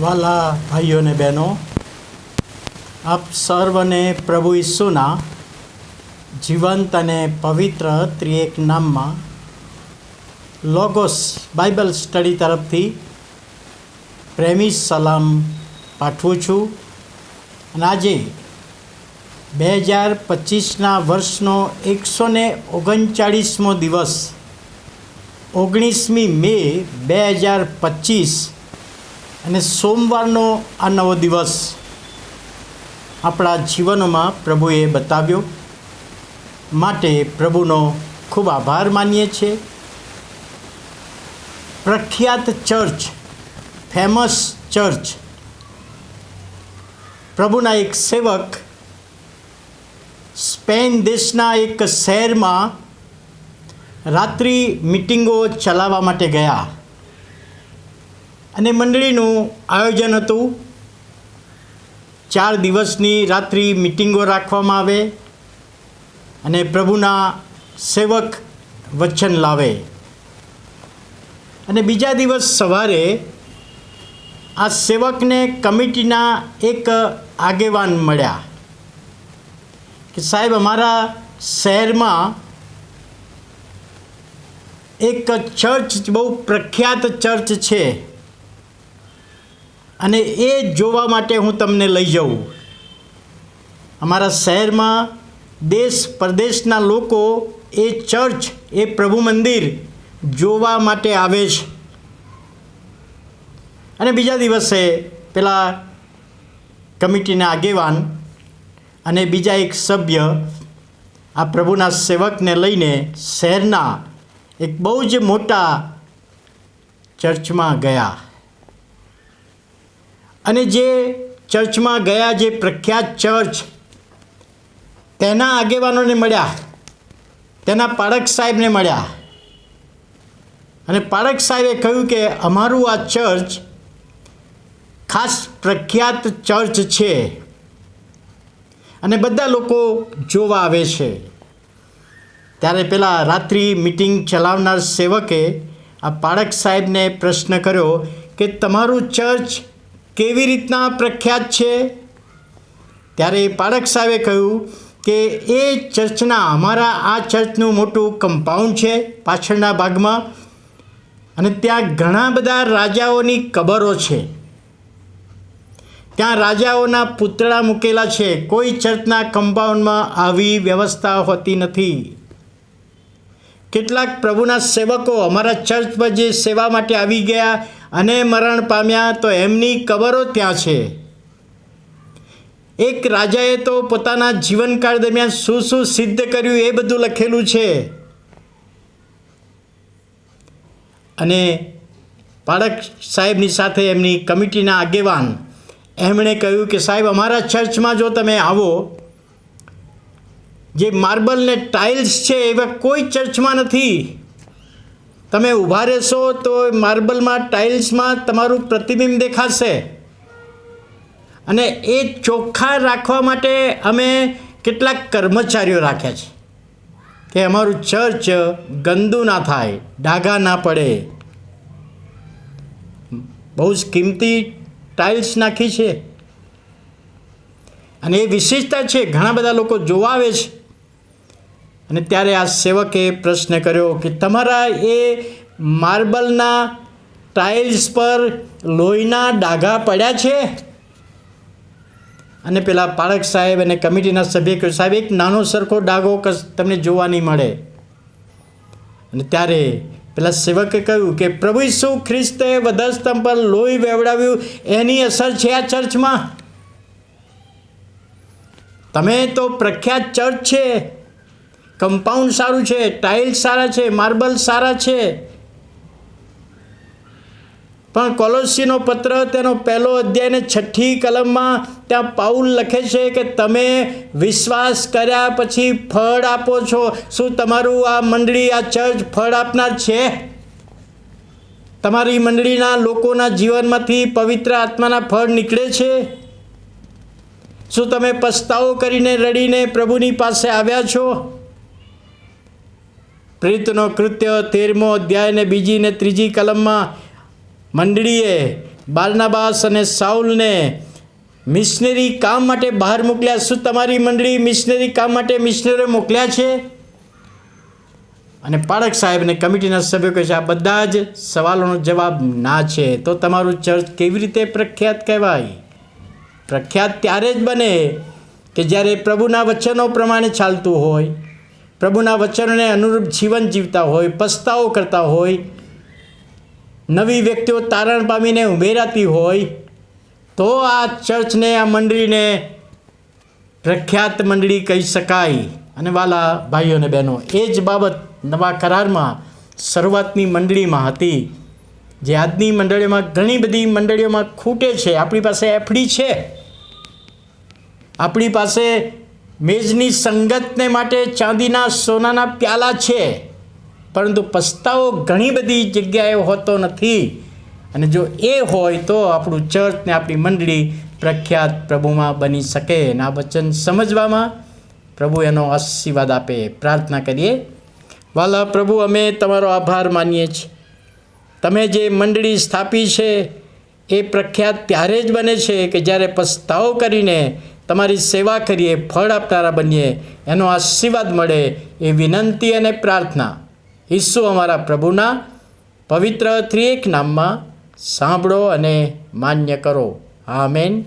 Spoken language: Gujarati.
વાલા ભાઈઓ અને બહેનો, આપ સર્વને પ્રભુ ઈસુના જીવંત અને પવિત્ર ત્રિએક નામમાં લોગોસ બાઇબલ સ્ટડી તરફથી પ્રેમી સલામ પાઠવું છું. અને આજે બે હજાર પચીસના વર્ષનો એકસો ને ઓગણચાળીસમો દિવસ ઓગણીસમી મે બે હજાર પચીસ અને સોમવારનો આ નવો દિવસ આપણા જીવનોમાં પ્રભુએ બતાવ્યો. માટે પ્રભુનો ખૂબ આભાર માનીએ છીએ. પ્રખ્યાત ચર્ચ, ફેમસ ચર્ચ, પ્રભુના એક સેવક, સ્પેન દેશના એક શહેરમાં રાત્રિ મિટિંગો ચલાવવા માટે ગયા. અને મંડળીનું આયોજન હતું. ચાર દિવસની રાત્રિ મિટિંગો રાખવામાં આવે અને પ્રભુના સેવક વચન લાવે. અને બીજા દિવસ સવારે આ સેવકને કમિટીના એક આગેવાન મળ્યા કે સાહેબ, અમારા શહેરમાં એક ચર્ચ, બહુ પ્રખ્યાત ચર્ચ છે. અને એ જોવા માટે હું તમને લઈ જાઉં. અમારા શહેરમાં દેશ પરદેશના લોકો એ ચર્ચ, એ પ્રભુ મંદિર જોવા માટે આવે છે. અને બીજા દિવસે પેલા કમિટીના આગેવાન અને બીજા એક સભ્ય આ પ્રભુના સેવકને લઈને શહેરના એક બહુ જ મોટા ચર્ચમાં ગયા. અને જે ચર્ચમાં ગયા, જે પ્રખ્યાત ચર્ચ, તેના આગેવાનોને મળ્યા, તેના પાળક સાહેબને મળ્યા. અને પાળક સાહેબે કહ્યું કે અમારું આ ચર્ચ ખાસ પ્રખ્યાત ચર્ચ છે. અને બધા લોકો જોવા આવે છે. ત્યારે પેલા રાત્રિ મિટિંગ ચલાવનાર સેવકે આ પાળક સાહેબને પ્રશ્ન કર્યો કે તમારું ચર્ચ કેવી રીતના પ્રખ્યાત છે? ત્યારે પાળક સાહેબે કહ્યું કે એ ચર્ચના અમારા આ ચર્ચનું મોટું કમ્પાઉન્ડ છે પાછળના ભાગમાં. અને ત્યાં ઘણા બધા રાજાઓની કબરો છે. ત્યાં રાજાઓના પૂતળા મૂકેલા છે. કોઈ ચર્ચના કમ્પાઉન્ડમાં આવી વ્યવસ્થા હોતી નથી. કેટલાક પ્રભુના સેવકો અમારા ચર્ચ પર જે સેવા માટે આવી ગયા અને મરણ પામ્યા તો એમની કબરો ત્યાં છે. એક રાજાએ તો પોતાના જીવનકાળ દરમિયાન શું શું સિદ્ધ કર્યું એ બધું લખેલું છે. અને પાળક સાહેબની સાથે એમની કમિટીના આગેવાન એમણે કહ્યું કે સાહેબ, અમારા ચર્ચમાં જો તમે આવો, જે માર્બલ ને ટાઇલ્સ છે એવા કોઈ ચર્ચમાં નથી. તમે ઊભા રહેશો તો માર્બલમાં, ટાઇલ્સમાં તમારું પ્રતિબિંબ દેખાશે. અને એ ચોખ્ખા રાખવા માટે અમે કેટલાક કર્મચારીઓ રાખ્યા છે. કે અમારું ચર્ચ ગંદુ ના થાય, ડાઘા ના પડે. બહુ જ કિંમતી ટાઇલ્સ નાખી છે. અને એ વિશેષતા છે, ઘણા બધા લોકો જોવા આવે છે. અને ત્યારે આ સેવકે પ્રશ્ન કર્યો કે તમારા એ માર્બલના ટાઇલ્સ પર લોહીના ડાઘા પડ્યા છે? અને પેલા પાળક સાહેબ અને કમિટીના સભ્ય કહ્યું સાહેબ, એક નાનો સરખો ડાઘો કશ તમને જોવા નહીં મળે. અને ત્યારે પેલા સેવકે કહ્યું કે પ્રભુ ઈસુ ખ્રિસ્તે વધસ્તંભ પર લોહી વેવડાવ્યું, એની અસર છે આ ચર્ચમાં? તમે તો પ્રખ્યાત ચર્ચ છે કમ્પાઉન્ડ સારું છે ટાઇલ્સ સારા છે માર્બલ સારા છે. પણ કોલોસીનો પત્ર, તેનો પહેલો અધ્યાયને છઠ્ઠી કલમમાં ત્યાં પાઉલ લખે છે કે તમે વિશ્વાસ કર્યા પછી ફળ આપો છો. શું તમારું આ મંડળી, આ ચર્ચ ફળ આપનાર છે? તમારી મંડળીના લોકોના જીવનમાંથી પવિત્ર આત્માના ફળ નીકળે છે? શું તમે પસ્તાવો કરીને રડીને પ્રભુની પાસે આવ્યા છો? પ્રેરિતનો કૃત્ય તેરમો અધ્યાય ને બીજી ને ત્રીજી કલમમાં મંડળીએ બારનાબાસ અને સાઉલને મિશનરી કામ માટે બહાર મોકલ્યા. શું તમારી મંડળી મિશનરી કામ માટે મિશનરીઓ મોકલ્યા છે? અને પાળક સાહેબને કમિટીના સભ્યો કહે છે, આ બધા જ સવાલોનો જવાબ ના છે. તો તમારું ચર્ચ કેવી રીતે પ્રખ્યાત કહેવાય? પ્રખ્યાત ત્યારે જ બને કે જ્યારે પ્રભુના વચનો પ્રમાણે ચાલતું હોય. પ્રભુના વચનને અનુરૂપ જીવન જીવતા હોય, પસ્તાવો કરતા હોય, નવી વ્યક્તિઓ તારણ પામીને ઉમેરાતી હોય, તો આ ચર્ચને, આ મંડળીને પ્રખ્યાત મંડળી કહી શકાય. અને વાલા ભાઈઓ અને બહેનો, એ જ બાબત નવા કરારમાં શરૂઆતની મંડળીમાં હતી, જે આજની મંડળીઓમાં ઘણી બધી મંડળીઓમાં ખૂટે છે. આપણી પાસે એફડી છે. આપણી પાસે મેજની સંગતને માટે ચાંદીના સોનાના પ્યાલા છે. પરંતુ પસ્તાવો ઘણી બધી જગ્યાએ હોતો નથી. અને જો એ હોય તો આપણું ચર્ચ ને આપણી મંડળી પ્રખ્યાત પ્રભુમાં બની શકે. અને આ વચન સમજવામાં પ્રભુ એનો આશીર્વાદ આપે. પ્રાર્થના કરીએ. વાલા પ્રભુ, અમે તમારો આભાર માનીએ છીએ. તમે જે મંડળી સ્થાપી છે, એ પ્રખ્યાત ત્યારે જ બને છે કે જ્યારે પસ્તાવો કરીને તમારી સેવા કરીએ, ફળ આપનારા બનીએ, એનો આશીર્વાદ મળે એ વિનંતી અને પ્રાર્થના. ઈસુ અમારા પ્રભુના પવિત્ર ત્રિએક નામમાં સાંભળો અને માન્ય કરો. આમેન.